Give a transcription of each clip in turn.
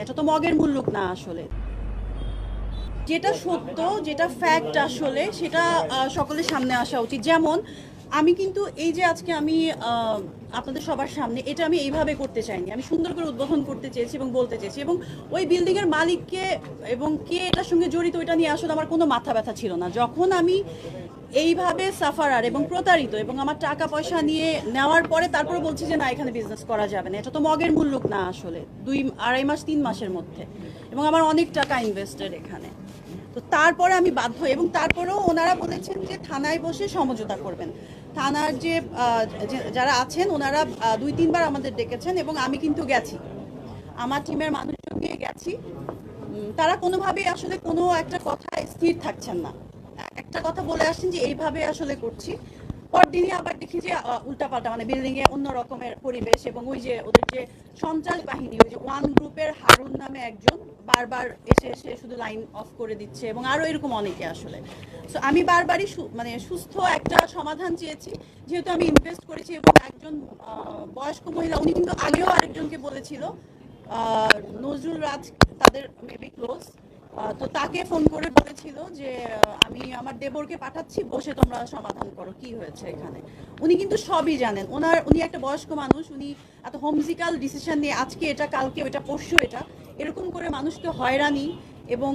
এটা তো মগের মুল্লুক না আসলে। যেটা সত্য, যেটা ফ্যাক্ট আসলে, সেটা সকলের সামনে আসা উচিত। যেমন আমি কিন্তু এই যে আজকে আমি আপনাদের সবার সামনে এটা আমি এইভাবে করতে চাইনি। আমি সুন্দর করে উদ্বোধন করতে চেয়েছি এবং বলতে চেয়েছি এবং ওই বিল্ডিং এর মালিককে এবং কে এটার সঙ্গে জড়িত এটা নিয়ে আসলে আমার কোনো মাথা ব্যথা ছিল না। যখন আমি এইভাবে সাফারার এবং প্রতারিত এবং আমার টাকা পয়সা নিয়ে নেওয়ার পরে তারপরে বলছি যে, না, এখানে বিজনেস করা যাবে না। এটা তো মগের মূল্য না আসলে। দুই, আড়াই মাস, তিন মাসের মধ্যে। এবং আমার অনেক টাকা ইনভেস্টেড এখানে। তো তারপরে আমি বাধ্য এবং তারপরেও ওনারা বলেছেন যে থানায় বসে সমঝোতা করবেন। থানার যে যারা আছেন ওনারা দুই, তিনবার আমাদের ডেকেছেন এবং আমি কিন্তু গেছি। আমার টিমের মানুষজন নিয়ে গেছি। তারা কোনোভাবেই আসলে কোনো একটা কথা স্থির থাকছেন না। একটা কথা বলে আসছেন যে এইভাবে আসলে করছি। পরদিনই আবার দেখি যে উল্টাপাল্টা মানে বিল্ডিং এ অন্য পরিবেশ এবং ওই যে ওদের যে সন্ত্রাস বাহিনী, ওই যে ওয়ান গ্রুপের হারুন নামে একজন বারবার এসে এসে শুধু লাইন অফ করে দিচ্ছে এবং আরও এরকম অনেকে আসলে। সো আমি বারবারই মানে সুস্থ একটা সমাধান চেয়েছি। যেহেতু আমি ইনভেস্ট করেছি এবং একজন বয়স্ক মহিলা, উনি কিন্তু আগেও আরেকজনকে বলেছিল নজরুল রাজ তাদের মেবি ক্লোজ তো তাকে ফোন করে বলেছিল যে আমি আমার দেবরকে পাঠাচ্ছি, বসে তোমরা সমাধান করো, কি হয়েছে এখানে? উনি কিন্তু সবই জানেন। ওনার, উনি একটা বয়স্ক মানুষ, উনি এত হোমজিক্যাল ডিসিশন নিয়ে আজকে এটা, কালকে ওটা পরশু এটা, এরকম করে মানুষকে হয়রানি এবং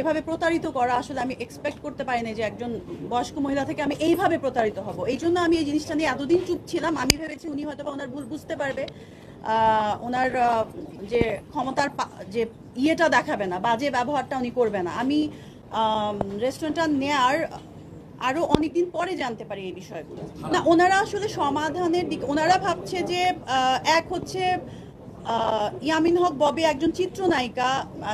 এভাবে প্রতারিত করা আসলে আমি এক্সপেক্ট করতে পারিনি যে একজন বয়স্ক মহিলা থেকে আমি এইভাবে প্রতারিত হব। এই জন্য আমি এই জিনিসটা নিয়ে এতদিন চুপ ছিলাম। আমি ভেবেছি উনি হয়তো বা ওনার ভুল বুঝতে পারবে। ওনার যে ক্ষমতার যে ইয়েটা দেখাবে না, বাজে ব্যবহারটা উনি করবে না। আমি রেস্টুরেন্টটা নেয়ার আরও অনেকদিন পরে জানতে পারি এই বিষয়গুলো। না, ওনারা আসলে সমাধানের দিক, ওনারা ভাবছে যে এক হচ্ছে ইয়ামিন হক ববি একজন চিত্রনায়িকা।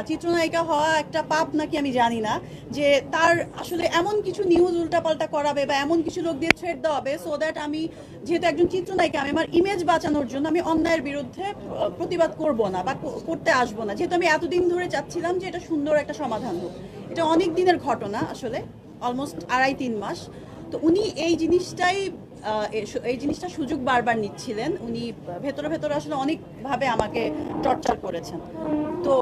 চিত্রনায়িকা হওয়া একটা পাপ নাকি আমি জানি না, যে তার আসলে এমন কিছু নিউজ উল্টাপাল্টা করাবে বা এমন কিছু লোক দিয়ে থ্রেড দেওয়া হবে সো দ্যাট আমি যেহেতু একজন চিত্রনায়িকা, আমি আমার ইমেজ বাঁচানোর জন্য আমি অন্যায়ের বিরুদ্ধে প্রতিবাদ করব না বা করতে আসব না। যেহেতু আমি এতদিন ধরে চাচ্ছিলাম যে এটা সুন্দর একটা সমাধান হোক। এটা অনেক দিনের ঘটনা আসলে অলমোস্ট আড়াই তিন মাস। তো উনি এই জিনিসটাই এই জিনিসটা সুযোগ বারবার নিচ্ছিলেন। উনি ভেতরে ভেতরে আসলে অনেকভাবে আমাকে টর্চার করেছেন। তো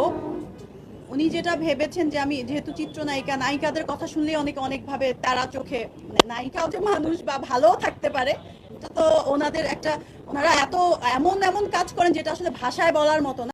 উনি যেটা ভেবেছেন যে আমি যেহেতু চিত্রনায়িকা, নায়িকাদের কথা শুনলেই অনেকে অনেকভাবে তারা চোখে মানে নায়িকাও যে মানুষ বা ভালোও থাকতে পারে তো ওনাদের একটা, ওনারা এত এমন এমন কাজ করেন যেটা আসলে ভাষায় বলার মতো না।